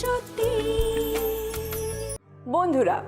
সত্যি বন্ধুরা,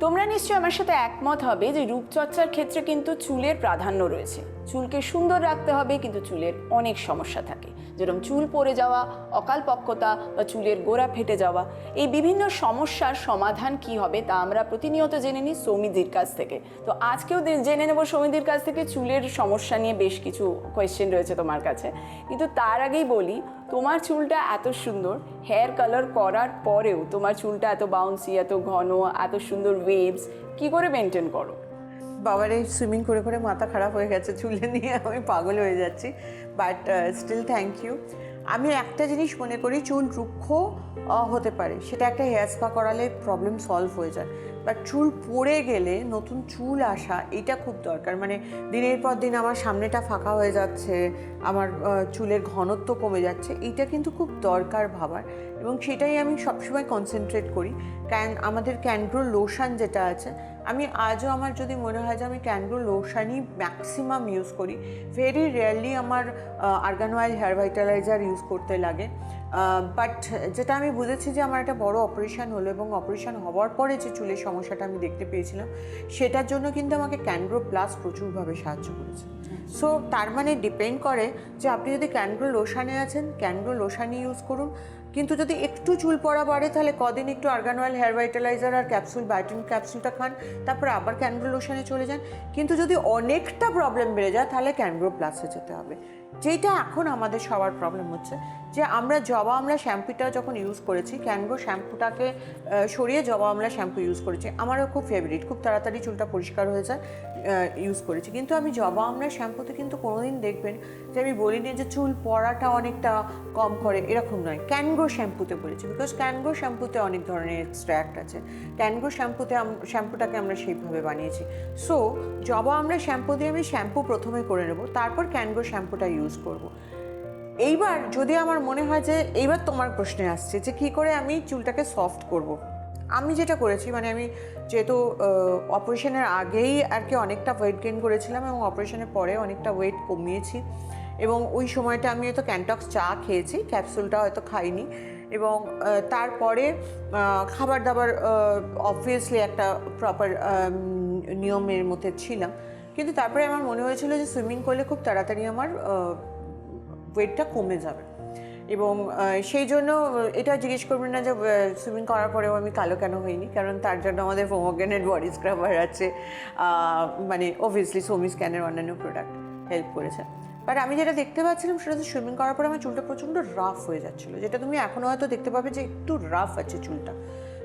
তোমরা নিশ্চয়ই আমার সাথে একমত হবে যে রূপচর্চার ক্ষেত্রে কিন্তু চুলের প্রাধান্য রয়েছে। চুলকে সুন্দর রাখতে হবে, কিন্তু চুলের অনেক সমস্যা থাকে। যেরকম চুল পড়ে যাওয়া, অকালপক্কতা বা চুলের গোড়া ফেটে যাওয়া, এই বিভিন্ন সমস্যার সমাধান কি হবে তা আমরা প্রতিনিয়ত জেনে নিই সৌমিদির কাছ থেকে। তো আজকেও জেনে নেব সৌমিদির কাছ থেকে চুলের সমস্যা নিয়ে বেশ কিছু কোয়েশ্চেন রয়েছে তোমার কাছে। কিন্তু তার আগেই বলি, তোমার চুলটা এত সুন্দর হেয়ার কালার করার পরেও তোমার চুলটা এত বাউন্সি এত ঘন, এত সুন্দর ওয়েভস কি করে মেনটেন করো? বাবারে সুইমিং করে করে মাথা খারাপ হয়ে গেছে, চুলে নিয়ে আমি পাগল হয়ে যাচ্ছি। বাট স্টিল থ্যাংক ইউ আমি একটা জিনিস মনে করি, চুল রুক্ষ হতে পারে। সেটা একটা হেয়ার স্পা করালে প্রবলেম সলভ হয়ে যায়। বাট চুল পড়ে গেলে নতুন চুল আসা, এটা খুব দরকার। মানে দিনের পর দিন আমার সামনেটা ফাঁকা হয়ে যাচ্ছে, আমার চুলের ঘনত্ব কমে যাচ্ছে এইটা কিন্তু খুব দরকার ভাবার। এবং সেটাই আমি সবসময় কনসেন্ট্রেট করি। ক্যান আমাদের ক্যানগ্রো লোশন যেটা আছে আমি আজও আমার যদি মনে হয় যে আমি ক্যানগ্রো লোশানই ম্যাক্সিমাম ইউজ করি ভেরি রেয়ারলি আমার argan oil hair vitaliser use করতে লাগে। বাট যেটা আমি বুঝেছি যে আমার একটা বড় অপারেশন হলো এবং অপারেশান হওয়ার পরে যে চুলের সমস্যাটা আমি দেখতে পেয়েছিলাম, সেটার জন্য কিন্তু আমাকে ক্যান্ড্রো প্লাস প্রচুরভাবে সাহায্য করেছে। সো তার মানে ডিপেন্ড করে যে আপনি যদি ক্যানগ্রো লোশানে আছেন ক্যান্ড্রো লোশানই ইউজ করুন। কিন্তু যদি একটু চুল পড়া বাড়ে, তাহলে কদিন একটু আর্গান অয়েল হেয়ার ভাইটালাইজার আর ক্যাপসুল বায়োটিন ক্যাপসুলটা খান, তারপর আবার ক্যানগ্রো লোশনে চলে যান। কিন্তু যদি অনেকটা প্রবলেম বেড়ে যায়, তাহলে ক্যানগ্রো প্লাসে যেতে হবে। যেটা এখন আমাদের সবার প্রবলেম হচ্ছে। যে আমরা জবা আমরা শ্যাম্পুটা যখন ইউজ করেছি ক্যানগ্রো শ্যাম্পুটাকে সরিয়ে জবা আমরা শ্যাম্পু ইউজ করেছি, আমারও খুব ফেভারিট খুব তাড়াতাড়ি চুলটা পরিষ্কার হয়ে যায় ইউজ করেছি। কিন্তু আমি জবা আমরা শ্যাম্পুতে কিন্তু কোনোদিন দেখবেন যে আমি বলিনি যে চুল পড়াটা অনেকটা কম করে, এরকম নয়। ক্যানগো শ্যাম্পুতে বলেছি? বিকজ ক্যানগো শ্যাম্পুতে অনেক ধরনের এক্সট্র্যাক্ট আছে। ক্যানগো শ্যাম্পুতে শ্যাম্পুটাকে আমরা সেইভাবে বানিয়েছি। সো জবা আমরা শ্যাম্পু দিয়ে আমি শ্যাম্পু প্রথমে করে নেব, তারপর ক্যানগো শ্যাম্পুটা ইউজ করব। এইবার যদি আমার মনে হয় যে এইবার তোমার প্রশ্নে আসছে যে কী করে আমি চুলটাকে সফট করব। আমি যেটা করেছি মানে আমি যেহেতু অপারেশনের আগেই আর কি অনেকটা ওয়েট গেইন করেছিলাম এবং অপারেশনের পরে অনেকটা ওয়েট কমিয়েছি এবং ওই সময়টা আমি হয়তো ক্যান্টক্স চা খেয়েছি ক্যাপসুলটা হয়তো খাইনি এবং তারপরে খাবার দাবার অবভিয়াসলি একটা প্রপার নিয়মের মধ্যে ছিলাম কিন্তু তারপরে আমার মনে হয়েছিল যে সুইমিং করলে খুব তাড়াতাড়ি আমার ওয়েটটা কমে যাবে। এবং সেই জন্য এটা জিজ্ঞেস করবেন না যে সুইমিং করার পরেও আমি কালো কেন হইনি? কারণ তার জন্য আমাদের ফোমোগেনের বডি স্ক্রাবার আছে। মানে অবভিয়াসলি সোমি স্ক্যানের অন্যান্য প্রোডাক্ট হেল্প করেছে। বাট আমি যেটা দেখতে পাচ্ছিলাম, সেটা হচ্ছে সুইমিং করার পরে আমার চুলটা প্রচণ্ড রাফ হয়ে যাচ্ছিল। যেটা তুমি এখনও হয়তো দেখতে পাবে যে, একটু রাফ আছে চুলটা।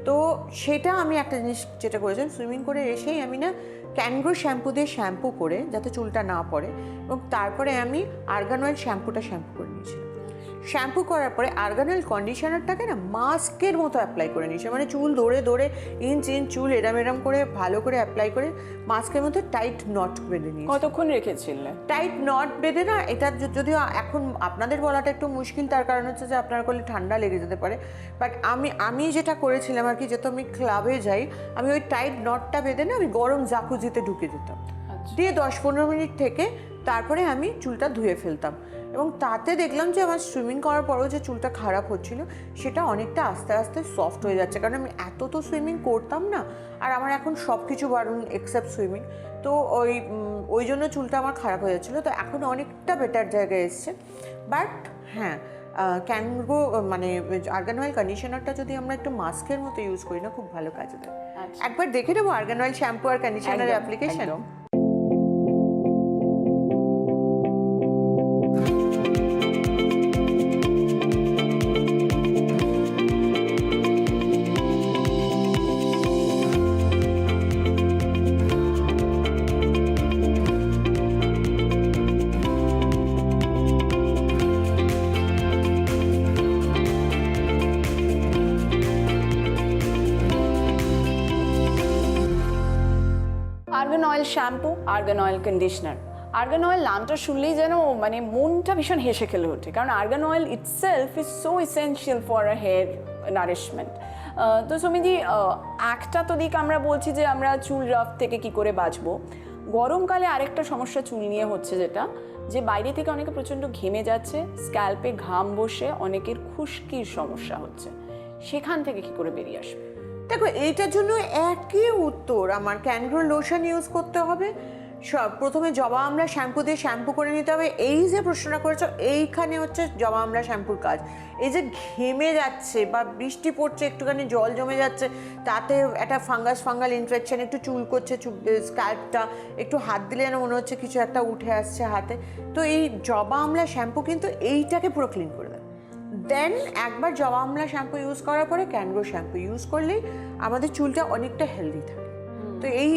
তো, সেটা আমি একটা জিনিস যেটা করেছিলাম সুইমিং করে এসেই আমি না ক্যানগ্রো শ্যাম্পু দিয়ে শ্যাম্পু করে যাতে চুলটা না পড়ে, এবং তারপরে আমি আর্গান অয়েল শ্যাম্পুটা শ্যাম্পু করে নিয়েছিলাম। শ্যাম্পু করার পরে আর্গানাল কন্ডিশনারটাকে না মাস্কের মতো অ্যাপ্লাই করে নিয়েছে। মানে চুল ধরে ধরে ইঞ্চ ইঞ্চ চুল এরাম এরম করে ভালো করে অ্যাপ্লাই করে মাস্কের মধ্যে টাইট নট বেঁধে নিয়েছে। কতক্ষণ রেখেছিলে? টাইট নট বেঁধে না এটা যদিও এখন আপনাদের বলাটা একটু মুশকিল তার কারণ হচ্ছে যে আপনার করলে ঠান্ডা লেগে যেতে পারে। বাট আমি আমি যেটা করেছিলাম আর কি যেহেতু আমি ক্লাবে যাই আমি ওই টাইট নটটা বেঁধে না আমি গরম জাকুজিতে ঢুকে যেতাম। দিয়ে দশ পনেরো মিনিট থেকে তারপরে আমি চুলটা ধুয়ে ফেলতাম। এবং তাতে দেখলাম যে আমার সুইমিং করার পরেও যে চুলটা খারাপ হচ্ছিল সেটা অনেকটা আস্তে আস্তে সফট হয়ে যাচ্ছে। কারণ আমি এত তো সুইমিং করতাম না আর আমার এখন সব কিছু বারণ এক্সেপ্ট সুইমিং তো ওই ওই জন্য চুলটা আমার খারাপ হয়ে যাচ্ছিল। তো এখন অনেকটা বেটার জায়গায় এসছে। বাট হ্যাঁ ক্যানগো মানে আর্গান অয়েল কন্ডিশনারটা যদি আমরা একটু মাস্কের মতো ইউজ করি না খুব ভালো কাজে দেয়। আচ্ছা। একবার দেখে নেব আর্গান অয়েল শ্যাম্পু আর conditioner application argan oil conditioner argan oil নামটা শুনলেই যেন মানে মনটা ভীষণ হেসে খেলে ওঠে। কারণ argan oil itself is so essential for a hair nourishment তো আহ, একটা তো দিক আমরা বলছি যে আমরা চুল রাফ থেকে কি করে বাঁচবো। গরমকালে আরেকটা সমস্যা চুল নিয়ে হচ্ছে যেটা যে বাইরে থেকে অনেকে প্রচণ্ড ঘেমে যাচ্ছে স্ক্যাল্পে ঘাম বসে অনেকের খুশকির সমস্যা হচ্ছে। সেখান থেকে কি করে বেরিয়ে আসবে? দেখো এইটার জন্য একই উত্তর আমার ক্যানগ্রো লোশন ইউজ করতে হবে। সব, প্রথমে জবা আমলা শ্যাম্পু দিয়ে শ্যাম্পু করে নিতে হবে। এই যে প্রশ্নটা করেছ, এইখানে হচ্ছে জবা আমলা শ্যাম্পুর কাজ। এই যে ঘেমে যাচ্ছে বা বৃষ্টি পড়ছে, একটুখানি জল জমে যাচ্ছে, তাতে একটা ফাঙ্গাস, ফাঙ্গাল ইনফেকশন একটু চুল করছে স্ক্যাল্পটা একটু হাত দিলে যেন মনে হচ্ছে কিছু একটা উঠে আসছে হাতে। তো এই জবা আমলা শ্যাম্পু কিন্তু এইটাকে পুরো ক্লিন করে দেয় দেন একবার জবা আমলা শ্যাম্পু ইউজ করার পরে ক্যানগ্রো শ্যাম্পু ইউজ করলেই আমাদের চুলটা অনেকটা হেলদি থাকে। তো এই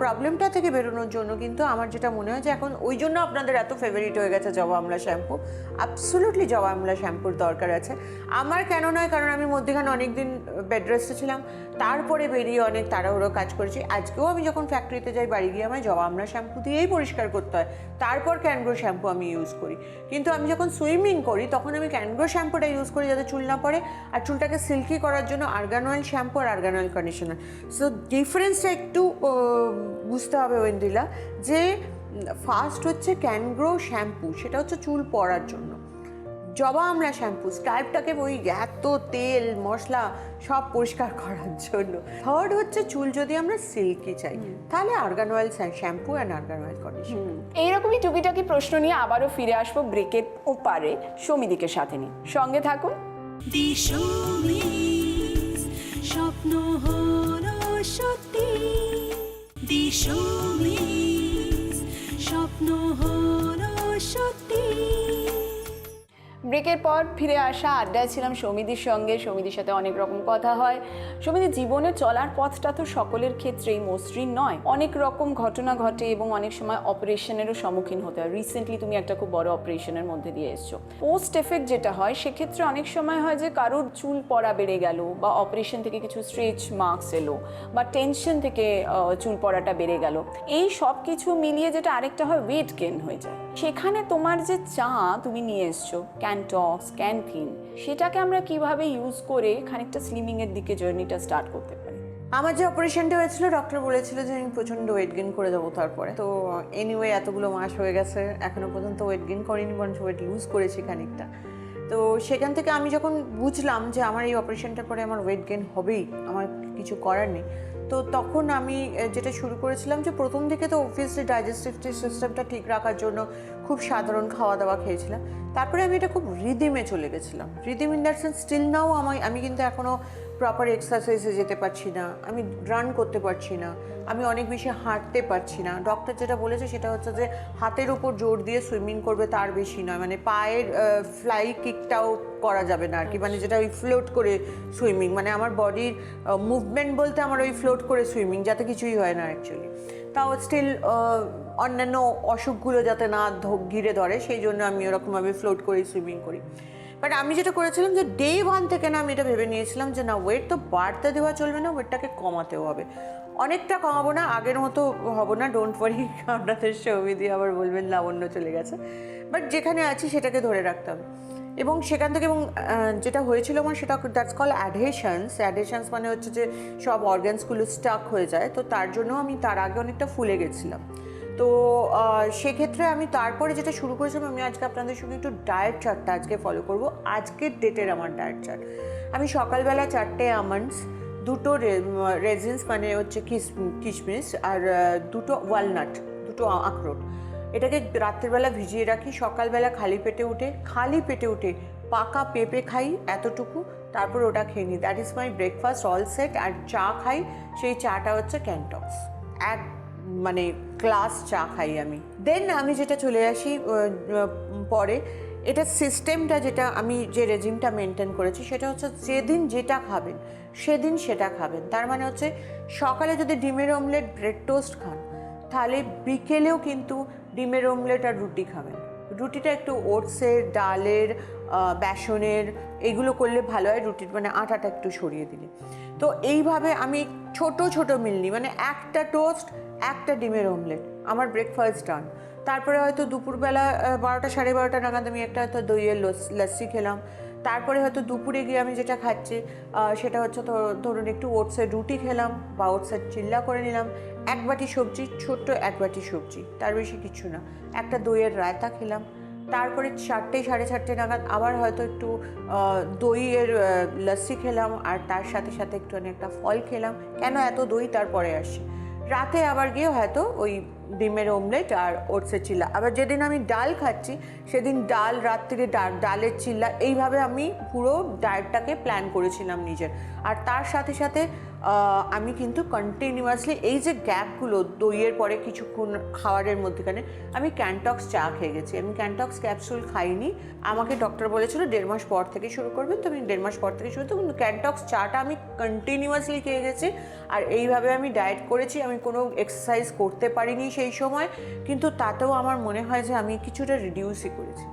প্রবলেমটা থেকে বেরোনোর জন্য কিন্তু আমার যেটা মনে হয় যে এখন ওই জন্য আপনাদের এত ফেভারিট হয়ে গেছে জবা আমলা শ্যাম্পু অ্যাবসোলুটলি জবা আমলা শ্যাম্পুর দরকার আছে। আমার কেন নয়, কারণ আমি মধ্যেখানে অনেকদিন বেড রেস্টে ছিলাম। তারপরে বেরিয়ে অনেক তাড়াহুড়ো কাজ করেছি। আজকেও আমি যখন ফ্যাক্টরিতে যাই, বাড়ি গিয়ে আমায় জবা আমলা শ্যাম্পু দিয়েই পরিষ্কার করতে হয়। তারপর ক্যানগ্রো শ্যাম্পু আমি ইউজ করি। কিন্তু আমি যখন সুইমিং করি, তখন আমি ক্যানগ্রো শ্যাম্পুটা ইউজ করি যাতে চুল না পড়ে। আর চুলটাকে সিল্কি করার জন্য আর্গান অয়েল শ্যাম্পু আর আর্গান অয়েল কন্ডিশনার সো ডিফারেন্সটা একটু বুঝতে হবে ওয়েন্দিলা যে ফার্স্ট হচ্ছে ক্যানগ্রো শ্যাম্পু সেটা হচ্ছে চুল পড়ার জন্য। জবা আমরা শ্যাম্পু স্ক্যাল্পটাকে ওই এত তেল মশলা সব পরিষ্কার করার জন্য। থার্ড হচ্ছে চুল যদি আমরা সিল্কি চাই তাহলে argan oil shampoo and argan oil conditioner এইরকমই টুকিটাকি প্রশ্ন নিয়ে আবারও ফিরে আসব ব্রেকের ওপারে সমিদিকে সাথে নিয়ে। সঙ্গে থাকুন। দিশমিস স্বপ্ন হলো সত্যি। দিশমিস স্বপ্ন হলো সত্যি। ব্রেকের পর ফিরে আসা আড্ডায় ছিলাম সমিতির সঙ্গে। সমিতির সাথে অনেক রকম কথা হয়। সমিতি জীবনে চলার পথটা তো সকলের ক্ষেত্রেই মসৃণ নয়। অনেক রকম ঘটনা ঘটে এবং অনেক সময় অপারেশনেরও সম্মুখীন হতে হয়। রিসেন্টলি তুমি একটা খুব বড় অপারেশনের মধ্যে দিয়ে এসছো। পোস্ট এফেক্ট যেটা হয়, সেক্ষেত্রে অনেক সময় হয় যে কারোর চুল পড়া বেড়ে গেল বা অপারেশন থেকে কিছু স্ট্রেচ মার্কস এলো বা টেনশন থেকে চুল পড়াটা বেড়ে গেল। এই সব কিছু মিলিয়ে যেটা আরেকটা হয় ওয়েট গেন হয়ে যায়। সেখানে তোমার যে চা তুমি নিয়ে এসছো ক্যানটক্স ক্যানথিন সেটাকে আমরা কীভাবে ইউজ করে খানিকটা স্লিমিং এর দিকে জার্নিটা স্টার্ট করতে পারি? আমার যে অপারেশনটা হয়েছিল ডক্টর বলেছিল যে আমি প্রচণ্ড ওয়েট গেইন করে যাব তারপরে। তো এনিওয়ে এতগুলো মাস হয়ে গেছে, এখনও পর্যন্ত ওয়েট গেন করিনি, বরঞ্চ ওয়েট লুজ করেছি খানিকটা। তো, সেখান থেকে আমি যখন বুঝলাম যে আমার এই অপারেশনটার পরে আমার ওয়েট গেন হবেই, আমার কিছু করার নেই তো তখন আমি যেটা শুরু করেছিলাম যে প্রথম দিকে তো অবভিয়াসলি ডাইজেস্টিভ সিস্টেমটা ঠিক রাখার জন্য খুব সাধারণ খাওয়া দাওয়া খেয়েছিলাম। তারপরে আমি এটা খুব রিদিমে চলে গেছিলাম। Rhythm in that sense still now আমি আমি কিন্তু এখনও প্রপার এক্সারসাইজে যেতে পারছি না, আমি রান করতে পারছি না, আমি অনেক বেশি হাঁটতে পারছি না। ডক্টর যেটা বলেছে সেটা হচ্ছে যে, হাতের উপর জোর দিয়ে সুইমিং করবে তার বেশি নয় মানে পায়ের ফ্লাই কিকটাও করা যাবে না আর কি মানে যেটা ওই ফ্লোট করে সুইমিং মানে আমার বডির মুভমেন্ট বলতে আমার ওই ফ্লোট করে সুইমিং যাতে কিছুই হয় না অ্যাকচুয়ালি তাও স্টিল অন্যান্য অসুখগুলো যাতে না ঘিরে ধরে, সেই জন্য আমি ওরকমভাবে ফ্লোট করে সুইমিং করি। বাট আমি যেটা করেছিলাম যে ডে ওয়ান থেকে না আমি এটা ভেবে নিয়েছিলাম যে না ওয়েট তো বাড়তে দেওয়া চলবে না ওয়েটটাকে কমাতেও হবে। অনেকটা কমাবো না, আগের মতো হব না ডোন্ট ওয়ারি আপনাদের সৌমিদি আবার বলবেন, লাবণ্য চলে গেছে। বাট যেখানে আছি সেটাকে ধরে রাখতে হবে এবং সেখান থেকে এবং যেটা হয়েছিল আমার সেটা দ্যাটস কল অ্যাডহেশনস অ্যাডহেশনস মানে হচ্ছে যে সব অর্গানসগুলো স্টাক হয়ে যায়, তো তার জন্য আমি তার আগে অনেকটা ফুলে গেছিলাম। তো সেক্ষেত্রে আমি তারপরে যেটা শুরু করেছিলাম, আমি আজকে আপনাদের সঙ্গে একটু ডায়েট চার্টটা আজকে ফলো করব। আজকের ডেটের আমার ডায়েট চার্ট আমি সকালবেলা চারটে আমন্ডস দুটো রেজিন্স মানে হচ্ছে কিশমিশ আর দুটো ওয়ালনাট দুটো আখরোট। এটাকে রাত্রিবেলা ভিজিয়ে রাখি, সকালবেলা খালি পেটে উঠে, খালি পেটে উঠে পাকা পেঁপে খাই এতটুকু, তারপর ওটা খেয়ে নিই। That is my breakfast all set আর চা খাই, সেই চাটা হচ্ছে ক্যান্টক্স এক মানে ক্লাস চা খাই আমি। দেন আমি যেটা চলে আসি পরে, এটা সিস্টেমটা যেটা আমি যে রেজিমটা মেনটেন করেছি, সেটা হচ্ছে যেদিন যেটা খাবেন, সেদিন সেটা খাবেন। তার মানে হচ্ছে, সকালে যদি ডিমের অমলেট ব্রেড টোস্ট খান, তাহলে বিকেলেও কিন্তু ডিমের অমলেট আর রুটি খাবেন। রুটিটা একটু ওটসের, ডালের বেসনের, এগুলো করলে ভালো হয় রুটির মানে আটাটা একটু সরিয়ে দিলে। তো এইভাবে আমি ছোট ছোট মিল নিই মানে একটা টোস্ট একটা ডিমের অমলেট আমার ব্রেকফাস্ট ডান তারপরে হয়তো দুপুরবেলা বারোটা, সাড়ে বারোটা নাগাদ আমি একটা হয়তো দইয়ের লস- লস্যি খেলাম। তারপরে হয়তো দুপুরে গিয়ে আমি যেটা খাচ্ছি সেটা হচ্ছে ধর- ধরুন একটু ওটসের রুটি খেলাম বা ওটসের চিল্লা করে নিলাম। এক বাটি সবজি, ছোট্ট এক বাটি সবজি, তার বেশি কিছু না। একটা দইয়ের রায়তা খেলাম। তারপরে চারটে, সাড়ে চারটে নাগাদ আবার হয়তো একটু দইয়ের লস্যি খেলাম। আর তার সাথে সাথে একটু একটা ফল খেলাম। কেন এত দই? তারপরে আসে। রাতে আবার গিয়ে হয়তো ওই ডিমের অমলেট আর ওটসের চিলা আবার যেদিন আমি ডাল খাচ্ছি সেদিন ডাল, রাত্রিরে ডালের চিল্লা, এইভাবে আমি পুরো ডায়েটটাকে প্ল্যান করেছিলাম নিজের। আর তার সাথে সাথে আমি কিন্তু কন্টিনিউয়াসলি এই যে গ্যাপগুলো দইয়ের পরে কিছুক্ষণ খাওয়ারের মধ্যেখানে, আমি ক্যান্টক্স চা খেয়ে গেছি। আমি ক্যান্টক্স ক্যাপসুল খাইনি। আমাকে ডক্টর বলেছিল, দেড় মাস পর থেকে শুরু করবেন তো আমি দেড় মাস পর থেকে শুরু তো ক্যান্টক্স চাটা আমি কন্টিনিউয়াসলি খেয়ে গেছি। আর এইভাবে আমি ডায়েট করেছি। আমি কোনো এক্সারসাইজ করতে পারিনি সেই সময়। কিন্তু তাতেও আমার মনে হয় যে আমি কিছুটা রিডিউসই করেছি।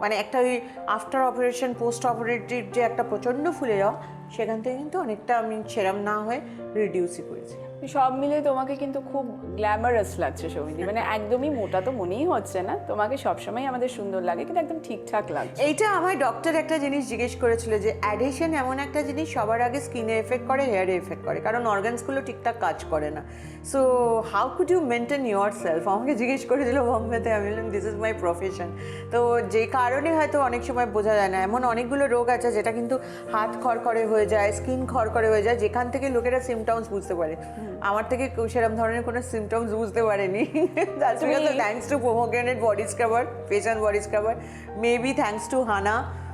মানে একটা ওই আফটার অপারেশন পোস্ট অপারেটিভ যে একটা প্রচণ্ড ফুলে যাওয়া সেখান থেকে কিন্তু অনেকটা আমি সেরাম না হয়ে রিডিউসই করেছি। সব মিলে তোমাকে কিন্তু খুব গ্ল্যামারাস লাগছে সৌমিদি। মানে একদমই মোটা তো মনেই হচ্ছে না। তোমাকে সবসময় আমাদের সুন্দর লাগে, কিন্তু একদম ঠিকঠাক লাগছে। এইটা আমার ডক্টর একটা জিনিস জিজ্ঞেস করেছিল যে অ্যাডিশন এমন একটা জিনিস সবার আগে স্কিনে এফেক্ট করে হেয়ারে এফেক্ট করে। কারণ অর্গানসগুলো ঠিকঠাক কাজ করে না। So how could you maintain yourself আমাকে জিজ্ঞেস করেছিল বম্বেতে। আমি বললাম দিস ইজ মাই প্রফেশন তো যে কারণে হয়তো অনেক সময় বোঝা যায় না। এমন অনেকগুলো রোগ আছে যেটা কিন্তু হাত খড়খড়ে হয়ে যায় স্কিন খড়খড়ে হয়ে যায়, যেখান থেকে লোকেরা সিমটমস বুঝতে পারে। আমার থেকে সেরকম ধরনের কোনো সিমটমস বুঝতে পারেনি। দ্যাটস বিকজ তুমি- thanks to pomegranate body scrubber and body scrubber maybe thanks to হানা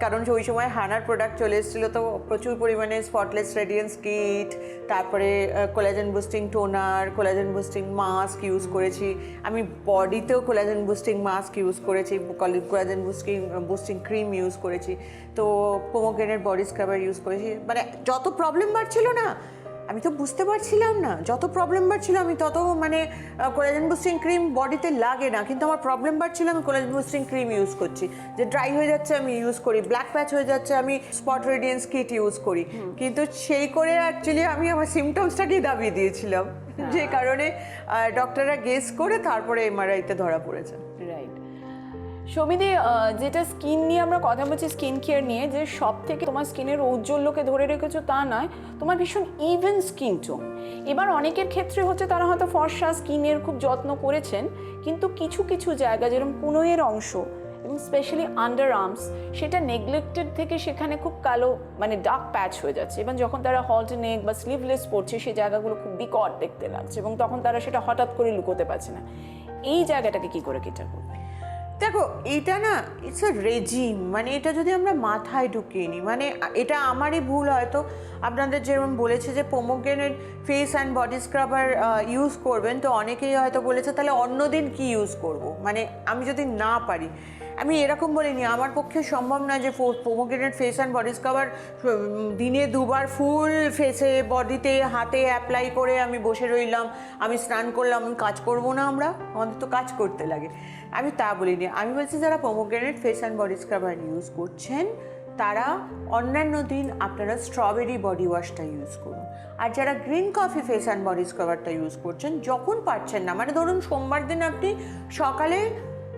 কারণ ওই সময় হানার প্রোডাক্ট চলে এসেছিল তো প্রচুর পরিমাণে স্পটলেস রেডিয়েন্স কিট তারপরে collagen boosting toner collagen boosting mask use করেছি। আমি বডিতেও কোলাজেন বুস্টিং মাস্ক ইউজ করেছি collagen boosting boosting cream use করেছি। তো পোমোগ্রেনেট বডি স্ক্রাবার ইউজ করেছি। মানে যত প্রবলেম বাড়ছিল না আমি তো বুঝতে পারছিলাম না। যত প্রবলেম বাড়ছিল আমি তত মানে কোলাজেন বুস্টিং ক্রিম বডিতে লাগে না। কিন্তু আমার প্রবলেম বাড়ছিল আমি কোলাজেন বুস্টিং ক্রিম ইউজ করছি। যে ড্রাই হয়ে যাচ্ছে আমি ইউজ করি ব্ল্যাক প্যাচ হয়ে যাচ্ছে আমি স্পট রেডিয়েন্স কিট ইউজ করি। কিন্তু সেই করে অ্যাকচুয়ালি আমি আমার সিমটমসটাকেই দাবিয়ে দিয়েছিলাম। যে কারণে ডক্টররা গেস করে তারপরে এমআরআইতে ধরা পড়েছে। রাইট সমিদি যেটা স্কিন নিয়ে আমরা কথা বলছি স্কিন কেয়ার নিয়ে, যে সব থেকে তোমার স্কিনের ঔজ্জ্বল্যকে ধরে রেখেছো তা নয়, তোমার ভীষণ ইভেন স্কিন টোন এবার অনেকের ক্ষেত্রে হচ্ছে তারা হয়তো ফর্সা স্কিনের খুব যত্ন করেছেন, কিন্তু কিছু কিছু জায়গা, যেরকম কুনোয়ের অংশ এবং স্পেশালি আন্ডার আর্মস সেটা নেগলেক্টেড থেকে সেখানে খুব কালো মানে ডার্ক প্যাচ হয়ে যাচ্ছে। এবং যখন তারা হল্ট নেক বা স্লিভলেস পড়ছে সেই জায়গাগুলো খুব বিকট দেখতে লাগছে এবং তখন তারা সেটা হঠাৎ করে লুকোতে পারছে না। এই জায়গাটাকে কি করে কেটে করবে? দেখো, এটা না ইটস আ রেজিম মানে এটা যদি আমরা মাথায় ঢুকিয়ে নিই মানে এটা আমারই ভুল হয়তো। আপনাদের যেরকম বলেছে যে pomegranate face and body scrubber use করবেন, তো অনেকেই হয়তো বলেছে, তাহলে অন্য দিন কী ইউজ করব? মানে আমি যদি না পারি আমি এরকম বলিনি, আমার পক্ষে সম্ভব নয় যে pomegranate face and body scrubber দিনে দুবার ফুল ফেসে বডিতে হাতে অ্যাপ্লাই করে আমি বসে রইলাম, আমি স্নান করলাম, কাজ করব না আমরা, আমাদের তো কাজ করতে লাগে। আমি তা বলিনি, আমি বলছি যারা pomegranate face and body scrubber use করছেন, তারা অন্যান্য দিন আপনারা স্ট্রবেরি বডি ওয়াশটা ইউজ করুন। আর যারা green coffee face and body স্ক্রাবারটা use করছেন, যখন পারছেন না মানে ধরুন সোমবার দিন আপনি সকালে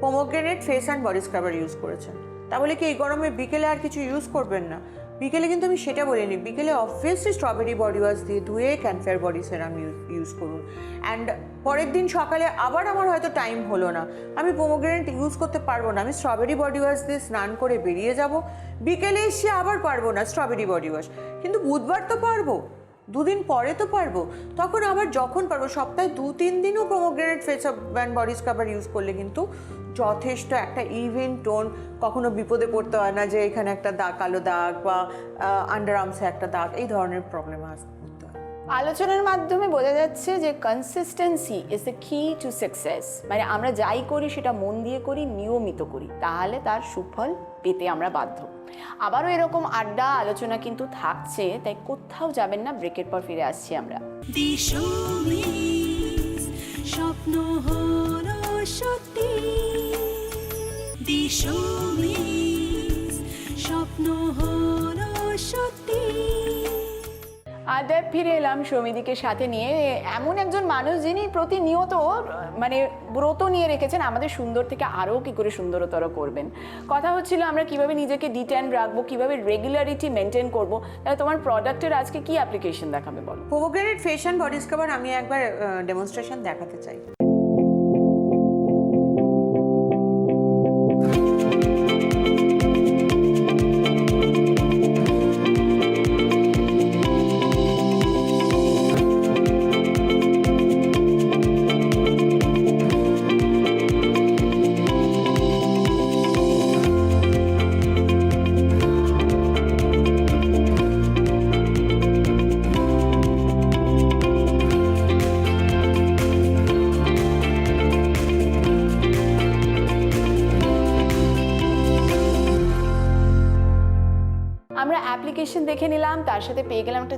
pomegranate face and body scrubber use করেছেন। তাহলে কি, এই গরমে বিকেলে আর কিছু ইউজ করবেন না। বিকেলে কিন্তু আমি সেটা বলিনি, বিকেলে অবভিয়াসলি স্ট্রবেরি বডি ওয়াশ দিয়ে ধুয়ে Canfair body serum use use করুন। অ্যান্ড পরের দিন সকালে আবার আমার হয়তো টাইম হলো না। আমি পোমোগ্রেনেট ইউজ করতে পারব না, আমি স্ট্রবেরি বডি ওয়াশ দিয়ে স্নান করে বেরিয়ে যাব। বিকেলে এসে আবার পারব না স্ট্রবেরি বডি ওয়াশ কিন্তু বুধবার তো পারব, দুদিন পরে তো পারব। তখন আবার যখন পারব, সপ্তাহে দু তিন দিনও pomegranate face and body scrubber use করলে কিন্তু যথেষ্ট একটা ইভেন টোন কখনো বিপদে পড়তে হয় না যে এখানে একটা দাগ কালো দাগ বা আন্ডার আর্মসে একটা দাগ এই ধরনের প্রবলেম আসতে আলোচনার মাধ্যমে বোঝা যাচ্ছে যে কনসিস্টেন্সি ইজ এ কি টু সাকসেস মানে আমরা যাই করি সেটা মন দিয়ে করি নিয়মিত করি তাহলে তার সুফল পেতে আমরা বাধ্য। আবারও এরকম আড্ডা আলোচনা কিন্তু থাকছে তাই কোথাও যাবেন না ব্রেকের পর ফিরে আসছি আমরা। স্বপ্ন হলো সত্যি। স্বপ্ন হলো সত্যি। ফিরে এলাম সমিতিকে সাথে নিয়ে। এমন একজন মানুষ যিনি প্রতিনিয়ত মানে ব্রত নিয়ে রেখেছেন আমাদের সুন্দর থেকে আরও কি করে সুন্দরতর করবেন। কথা হচ্ছিল আমরা কীভাবে নিজেকে ডিটেন রাখব কীভাবে রেগুলারিটি মেনটেন করব তাহলে তোমার প্রোডাক্টের আজকে কি অ্যাপ্লিকেশন দেখাবে বলো? পোমোগ্রেনেট ফেশন বডি স্কাবার আমি একবার ডেমনস্ট্রেশন দেখাতে চাই।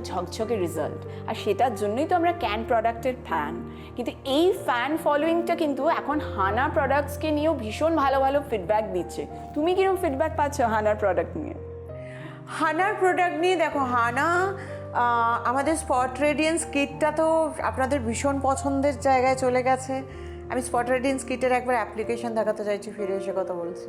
ঝকঝকে রেজাল্ট আর সেটার জন্যই তো আমরা ক্যান প্রোডাক্টের ফ্যান কিন্তু এই ফ্যান ফলোয়িংটা কিন্তু এখন হানা প্রোডাক্টসকে নিয়েও ভীষণ ভালো ভালো ফিডব্যাক দিচ্ছে। তুমি কীরকম ফিডব্যাক পাচ্ছ হানার প্রোডাক্ট নিয়ে? হানার প্রোডাক্ট নিয়ে দেখো হানা আমাদের স্পট রেডিয়েন্স কিটটা তো আপনাদের ভীষণ পছন্দের জায়গায় চলে গেছে। আমি স্পট রেডিয়েন্স কিটের একবার অ্যাপ্লিকেশন দেখাতে চাইছি, ফিরে এসে কথা বলছি।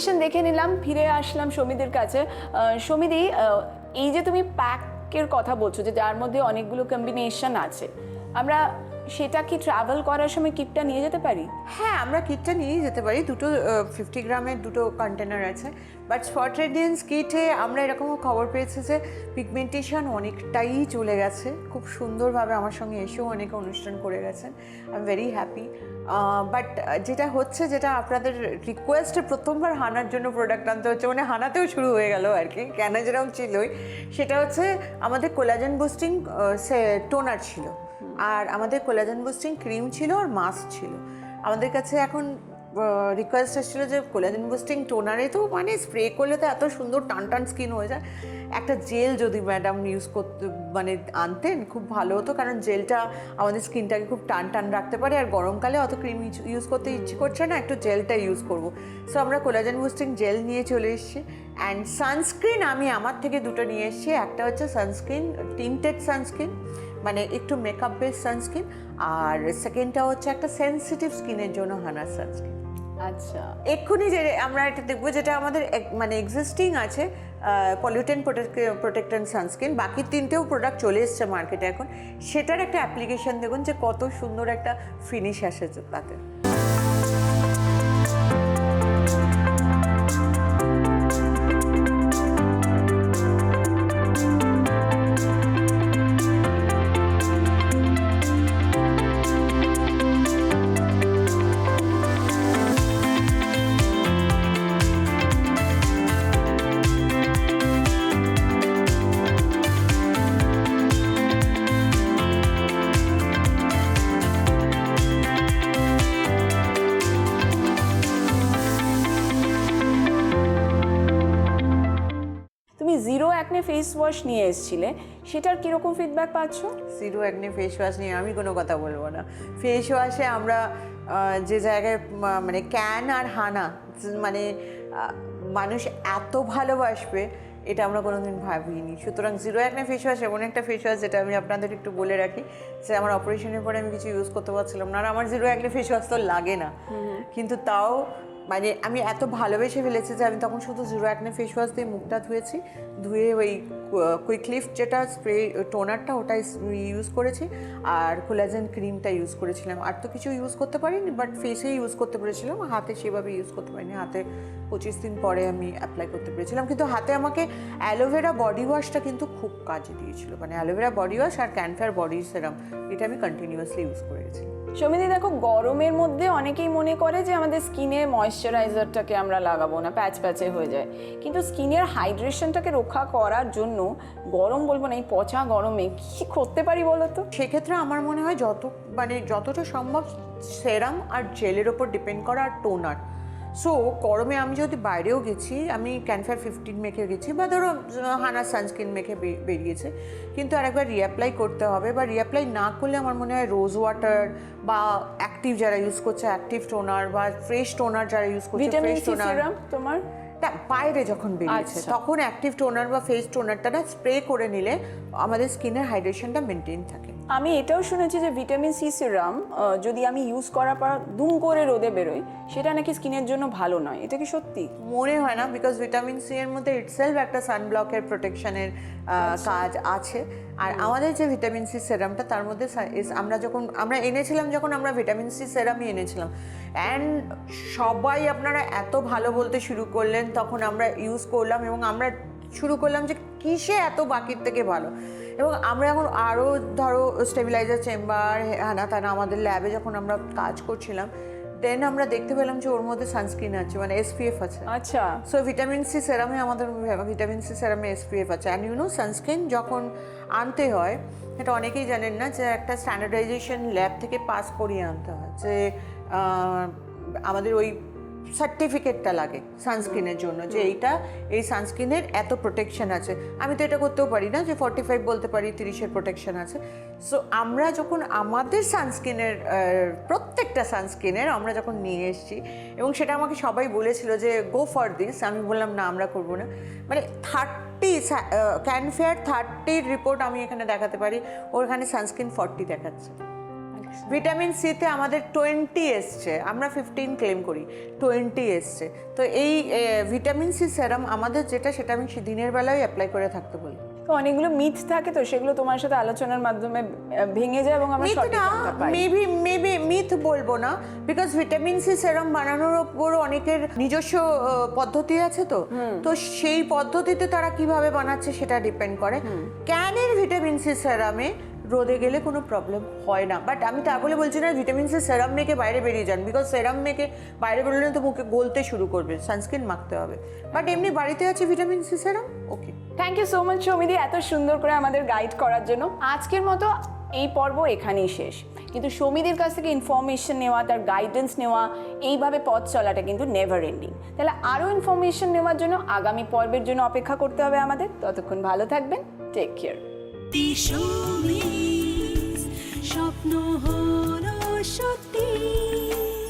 অ্যাপ্লিকেশন দেখে নিলাম, ফিরে আসলাম সমিতির কাছে। সমিতি এই যে তুমি প্যাকের কথা বলছো যে যার মধ্যে অনেকগুলো কম্বিনেশন আছে, আমরা সেটা কি ট্রাভেল করার সময় কিটটা নিয়ে যেতে পারি? হ্যাঁ আমরা কিটটা নিয়ে যেতে পারি। দুটো ফিফটি গ্রামের দুটো কন্টেনার আছে। বাট স্পট রেডিয়েন্স কিটে আমরা এরকমও খবর পেয়েছি যে পিগমেন্টেশন অনেকটাই চলে গেছে। খুব সুন্দরভাবে আমার সঙ্গে এসেও অনেকে অনুষ্ঠান করে গেছেন। I am very happy but যেটা হচ্ছে, যেটা আপনাদের রিকোয়েস্টে প্রথমবার হানার জন্য প্রোডাক্ট আনতে হচ্ছে মানে হানাতেও শুরু হয়ে গেল আর কি, কেন যেরকম ছিলই সেটা হচ্ছে, আমাদের কোলাজেন বুস্টিং টোনার ছিল। আর আমাদের কোলাজেন বুস্টিং ক্রিম ছিল আর মাস্ক ছিল। আমাদের কাছে এখন রিকোয়েস্ট এসেছিল যে কোলাজেন বুস্টিং টোনারে তো মানে স্প্রে করলে তো এত সুন্দর টান টান স্কিন হয়ে যায়। একটা জেল যদি ম্যাডাম ইউজ করতে মানে আনতেন খুব ভালো হতো, কারণ জেলটা আমাদের স্কিনটাকে খুব টান টান রাখতে পারে, আর গরমকালে অত ক্রিম ইউজ করতে ইচ্ছে করছে না, একটু জেলটা ইউজ করব। সো আমরা কোলাজেন বুস্টিং জেল নিয়ে চলে এসেছি। অ্যান্ড সানস্ক্রিন আমি আমার থেকে দুটো নিয়ে এসেছি, একটা হচ্ছে সানস্ক্রিন টিন্টেড সানস্ক্রিন মানে একটু মেকআপ বেস সানস্ক্রিন আর সেকেন্ডটা হচ্ছে একটা সেনসিটিভ স্কিনের জন্য হানার সানস্ক্রিন আচ্ছা। এক্ষুনি যে আমরা এটা দেখব যেটা আমাদের মানে এক্সিস্টিং আছে পলিউটেন প্রোটেক্ট প্রোটেক্টেন্ট সানস্ক্রিন বাকি তিনটেও প্রোডাক্ট চলে এসছে মার্কেটে এখন। সেটার একটা অ্যাপ্লিকেশান দেখুন যে কত সুন্দর একটা ফিনিশ আসে তাতে। ফেস ওয়াশ নিয়ে এসেছিলে সেটার কীরকম ফিডব্যাক পাচ্ছ? জিরো অ্যাকনে ফেস ওয়াশ নিয়ে আমি কোনো কথা বলব না। ফেস ওয়াশে আমরা যে জায়গায় মানে ক্যান আর হানা মানে মানুষ এত ভালোবাসবে এটা আমরা কোনোদিন ভাবিনি। সুতরাং জিরো অ্যাকনে ফেস ওয়াশ এমন একটা ফেস ওয়াশ যেটা আমি আপনাদের একটু বলে রাখি যে আমার অপারেশনের পরে আমি কিছু ইউজ করতে পারছিলাম না আর আমার জিরো অ্যাকনে ফেস ওয়াশ তো লাগে না। কিন্তু তাও মানে আমি এত ভালোবেসে ফেলেছি যে আমি তখন শুধু জিরো অ্যাকনে ফেস ওয়াশ দিয়ে মুখটা ধুয়েছি, ধুয়ে ওই কুইকলিফ যেটা স্প্রে টোনারটা ওটা ইউজ করেছি আর কোলাজেন ক্রিমটা ইউজ করেছিলাম। আর তো কিছু ইউজ করতে পারিনি বাট ফেসে ইউজ করতে পেরেছিলাম। হাতে সেভাবে ইউজ করতে পারিনি। হাতে পঁচিশ দিন পরে আমি অ্যাপ্লাই করতে পেরেছিলাম। কিন্তু হাতে আমাকে অ্যালোভেরা বডি ওয়াশটা কিন্তু খুব কাজে দিয়েছিল। মানে অ্যালোভেরা বডি ওয়াশ আর ক্যানফার বডি সেরাম এটা আমি কন্টিনিউয়াসলি ইউজ করে গেছিলাম। সমিতি দেখো, গরমের মধ্যে অনেকেই মনে করে যে আমাদের স্কিনে ময়শ্চারাইজারটাকে আমরা লাগাবো না, প্যাচ প্যাচে হয়ে যায়। কিন্তু স্কিনের হাইড্রেশনটাকে রক্ষা করার জন্য গরম বলব না, এই পচা গরমে কী করতে পারি বলো তো? সেক্ষেত্রে আমার মনে হয় যত মানে যতটা সম্ভব সেরাম আর জেলের ওপর ডিপেন্ড করা আর টোনার। সো গরমে আমি যদি বাইরেও গেছি আমি ক্যানফার ফিফটিন মেখে গেছি বা ধরো হানা সানস্ক্রিন মেখে বেরিয়েছে। কিন্তু আরেকবার রিঅ্যাপ্লাই করতে হবে বা রিঅ্যাপ্লাই না করলে আমার মনে হয় রোজ ওয়াটার বা অ্যাক্টিভ যারা ইউজ করছে অ্যাক্টিভ টোনার বা ফ্রেশ টোনার যারা ইউজ করছে ফ্রেশ টোনার তোমার? বাইরে যখন বেরিয়েছে আচ্ছা। তখন অ্যাক্টিভ টোনার বা ফেস টোনারটা না স্প্রে করে নিলে আমাদের স্কিনের হাইড্রেশনটা মেনটেন থাকে। আমি এটাও শুনেছি যে ভিটামিন সি সিরাম যদি আমি ইউজ করার পর দুম করে রোদে বেরোই সেটা নাকি স্কিনের জন্য ভালো নয়। এটা কি সত্যি? মনে হয় না বিকজ ভিটামিন সি এর মধ্যে ইটসেলফ একটা সানব্লকের প্রোটেকশনের কাজ আছে। আর আমাদের যে ভিটামিন সি সেরামটা তার মধ্যে আমরা যখন আমরা এনেছিলাম যখন আমরা ভিটামিন সি সেরামই এনেছিলাম। অ্যান্ড সবাই আপনারা এত ভালো বলতে শুরু করলেন তখন আমরা ইউজ করলাম এবং আমরা শুরু করলাম যে কিসে এত বাকির থেকে ভালো? এবং আমরা এখন আরও ধরো স্টেবিলাইজার চেম্বার হানা তানা আমাদের ল্যাবে যখন আমরা কাজ করছিলাম দেন আমরা দেখতে পেলাম যে ওর মধ্যে সানস্ক্রিন আছে মানে এসপিএফ আছে। আচ্ছা। সো ভিটামিন সি সেরামে আমাদের ভিটামিন সি সেরামে এসপিএফ আছে। অ্যান্ড ইউনো সানস্ক্রিন যখন আনতে হয় এটা অনেকেই জানেন না যে একটা স্ট্যান্ডার্ডাইজেশন ল্যাব থেকে পাস করিয়ে আনতে হয়। যে আমাদের ওই সার্টিফিকেটটা লাগে সানস্ক্রিনের জন্য যে এইটা এই সানস্ক্রিনের এত প্রোটেকশন আছে। আমি তো এটা করতেও পারি না যে ফর্টি ফাইভ বলতে পারি তিরিশের প্রোটেকশন আছে। সো আমরা যখন আমাদের সানস্ক্রিনের প্রত্যেকটা সানস্ক্রিনের আমরা যখন নিয়ে এসেছি এবং সেটা আমাকে সবাই বলেছিল যে গো ফর দিস আমি বললাম না আমরা করব না। মানে থার্টি ক্যানফেয়ার থার্টির রিপোর্ট আমি এখানে দেখাতে পারি ওখানে সানস্ক্রিন ফর্টি দেখাচ্ছে। ভিটামিন সিতে আমাদের টোয়েন্টি এসছে। আমরা ফিফটিন ক্লেম করি টোয়েন্টি এসছে। তো এই ভিটামিন সি সেরাম আমাদের যেটা সেটা আমি সে দিনের বেলায় অ্যাপ্লাই করে থাকতে বলি। তো অনেকগুলো মিথ থাকে তো সেগুলো তোমার সাথে আলোচনার মাধ্যমে ভেঙে যায় এবং আমরা সঠিক মেবি মেবি মিথ বলব না বিকজ ভিটামিন সি সেরাম বানানোর ওপর অনেকের নিজস্ব পদ্ধতি আছে তো। তো সেই পদ্ধতিতে তারা কীভাবে বানাচ্ছে সেটা ডিপেন্ড করে। ক্যানের ভিটামিন সি সেরামে রোদে গেলে কোনো প্রবলেম হয় না। বাট আমি তা বলে বলছি না ভিটামিন সি সেরাম মেখে বাইরে বেরিয়ে যান। বিকজ সেরাম মেখে বাইরে বেরোলে তো মুখে গলতে শুরু করবে সানস্ক্রিন মাখতে হবে। বাট এমনি বাড়িতে আছে vitamin C serum okay thank you so much সমিদি, এত সুন্দর করে আমাদের গাইড করার জন্য। আজকের মতো এই পর্ব এখানেই শেষ। কিন্তু সমিদির কাছ থেকে ইনফরমেশন নেওয়া, তার গাইডেন্স নেওয়া, এইভাবে পথ চলাটা কিন্তু নেভার এন্ডিং তাহলে আরও ইনফরমেশন নেওয়ার জন্য আগামী পর্বের জন্য অপেক্ষা করতে হবে আমাদের। ততক্ষণ ভালো থাকবেন। টেক কেয়ার দিশমিস স্বপ্ন হলো সত্যি।